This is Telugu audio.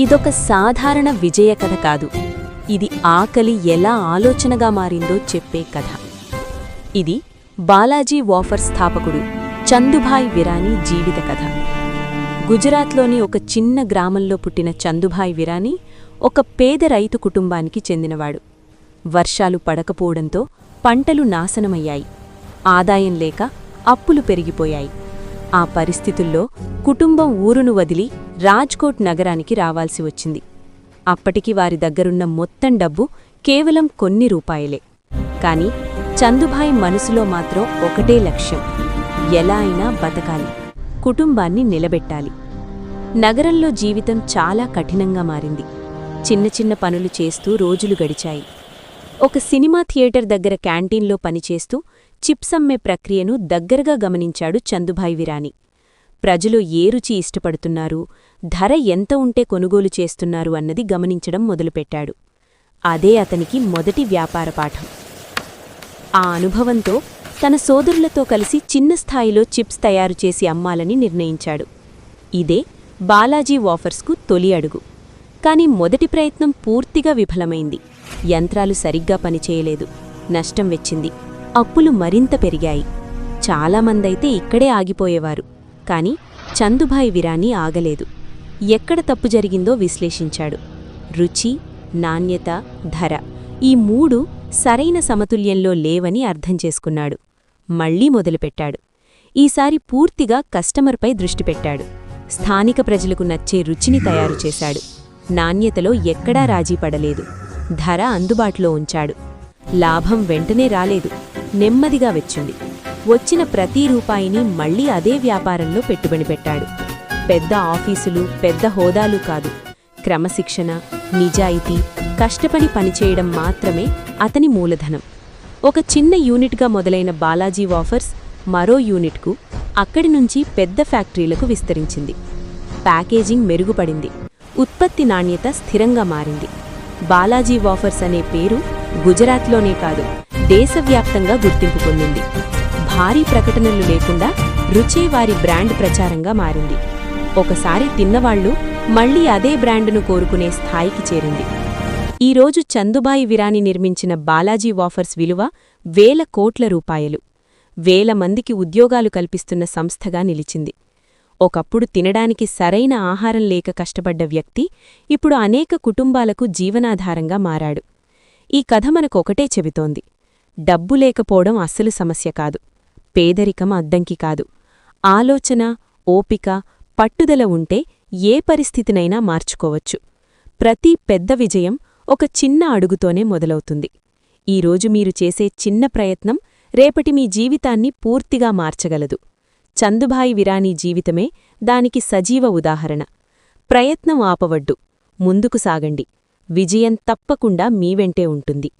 ఇదొక సాధారణ విజయ కథ కాదు. ఇది ఆకలి ఎలా ఆలోచనగా మారిందో చెప్పే కథ. ఇది బాలాజీ వాఫర్ స్థాపకుడు చందుభాయ్ విరాని జీవిత కథ. గుజరాత్లోని ఒక చిన్న గ్రామంలో పుట్టిన చందుభాయ్ విరాని ఒక పేద రైతు కుటుంబానికి చెందినవాడు. వర్షాలు పడకపోవడంతో పంటలు నాశనమయ్యాయి. ఆదాయం లేక అప్పులు పెరిగిపోయాయి. ఆ పరిస్థితుల్లో కుటుంబం ఊరును వదిలి రాజ్కోట్ నగరానికి రావాల్సి వచ్చింది. అప్పటికి వారి దగ్గరున్న మొత్తం డబ్బు కేవలం కొన్ని రూపాయలే. కాని చందుభాయ్ మనసులో మాత్రం ఒకటే లక్ష్యం. ఎలా అయినా బతకాలి. కుటుంబాన్ని నిలబెట్టాలి. నగరంలో జీవితం చాలా కఠినంగా మారింది. చిన్న చిన్న పనులు చేస్తూ రోజులు గడిచాయి. ఒక సినిమా థియేటర్ దగ్గర క్యాంటీన్లో పనిచేస్తూ చిప్స్ అమ్మే ప్రక్రియను దగ్గరగా గమనించాడు చందుభాయ్ విరాని. ప్రజలు ఏ రుచి ఇష్టపడుతున్నారు ధర ఎంత ఉంటే కొనుగోలు చేస్తున్నారు అన్నది గమనించడం మొదలుపెట్టాడు. అదే అతనికి మొదటి వ్యాపార పాఠం. ఆ అనుభవంతో తన సోదరులతో కలిసి చిన్న స్థాయిలో చిప్స్ తయారు చేసి అమ్మాలని నిర్ణయించాడు. ఇదే బాలాజీ వాఫర్స్కు తొలి అడుగు. కాని మొదటి ప్రయత్నం పూర్తిగా విఫలమైంది. యంత్రాలు సరిగ్గా పనిచేయలేదు. నష్టం వెచ్చింది. అప్పులు మరింత పెరిగాయి. చాలామందైతే ఇక్కడే ఆగిపోయేవారు. కాని చందుభాయ్ విరాని ఆగలేదు. ఎక్కడ తప్పు జరిగిందో విశ్లేషించాడు. రుచి నాణ్యత ధర ఈ మూడు సరైన సమతుల్యంలో లేవని అర్థం చేసుకున్నాడు. మళ్ళీ మొదలుపెట్టాడు. ఈసారి పూర్తిగా కస్టమర్పై దృష్టి పెట్టాడు. స్థానిక ప్రజలకు నచ్చే రుచిని తయారు చేశాడు. నాణ్యతలో ఎక్కడా రాజీ పడలేదు. ధర అందుబాటులో ఉంచాడు. లాభం వెంటనే రాలేదు. నెమ్మదిగా వచ్చింది. వచ్చిన ప్రతి రూపాయిని మళ్ళీ అదే వ్యాపారంలో పెట్టుబడి పెట్టాడు. పెద్ద ఆఫీసులు పెద్ద హోదాలు కాదు. క్రమశిక్షణ నిజాయితీ కష్టపడి పనిచేయడం మాత్రమే అతని మూలధనం. ఒక చిన్న యూనిట్గా మొదలైన బాలాజీ వాఫర్స్ మరో యూనిట్కు అక్కడి నుంచి పెద్ద ఫ్యాక్టరీలకు విస్తరించింది. ప్యాకేజింగ్ మెరుగుపడింది. ఉత్పత్తి నాణ్యత స్థిరంగా మారింది. బాలాజీ వాఫర్స్ అనే పేరు గుజరాత్లోనే కాదు దేశవ్యాప్తంగా గుర్తింపు పొందింది. భారీ ప్రకటనలు లేకుండా రుచి వారి బ్రాండ్ ప్రచారంగా మారింది. ఒకసారి తిన్నవాళ్ళు మళ్ళీ అదే బ్రాండును కోరుకునే స్థాయికి చేరింది. ఈరోజు చందుబాయి విరాని నిర్మించిన బాలాజీ వాఫర్స్ విలువ వేల కోట్ల రూపాయలు. వేల మందికి ఉద్యోగాలు కల్పిస్తున్న సంస్థగా నిలిచింది. ఒకప్పుడు తినడానికి సరైన ఆహారం లేక కష్టపడ్డ వ్యక్తి ఇప్పుడు అనేక కుటుంబాలకు జీవనాధారంగా మారాడు. ఈ కథ మనకొకటే చెబుతోంది. డబ్బు లేకపోవడం అస్సలు సమస్య కాదు. పేదరికం అద్దంకి కాదు. ఆలోచన ఓపిక పట్టుదల ఉంటే ఏ పరిస్థితినైనా మార్చుకోవచ్చు. ప్రతి పెద్ద విజయం ఒక చిన్న అడుగుతోనే మొదలవుతుంది. ఈరోజు మీరు చేసే చిన్న ప్రయత్నం రేపటి మీ జీవితాన్ని పూర్తిగా మార్చగలదు. చందుభాయి విరానీ జీవితమే దానికి సజీవ ఉదాహరణ. ప్రయత్నం ఆపవడ్డు ముందుకు సాగండి. విజయం తప్పకుండా మీ వెంటే ఉంటుంది.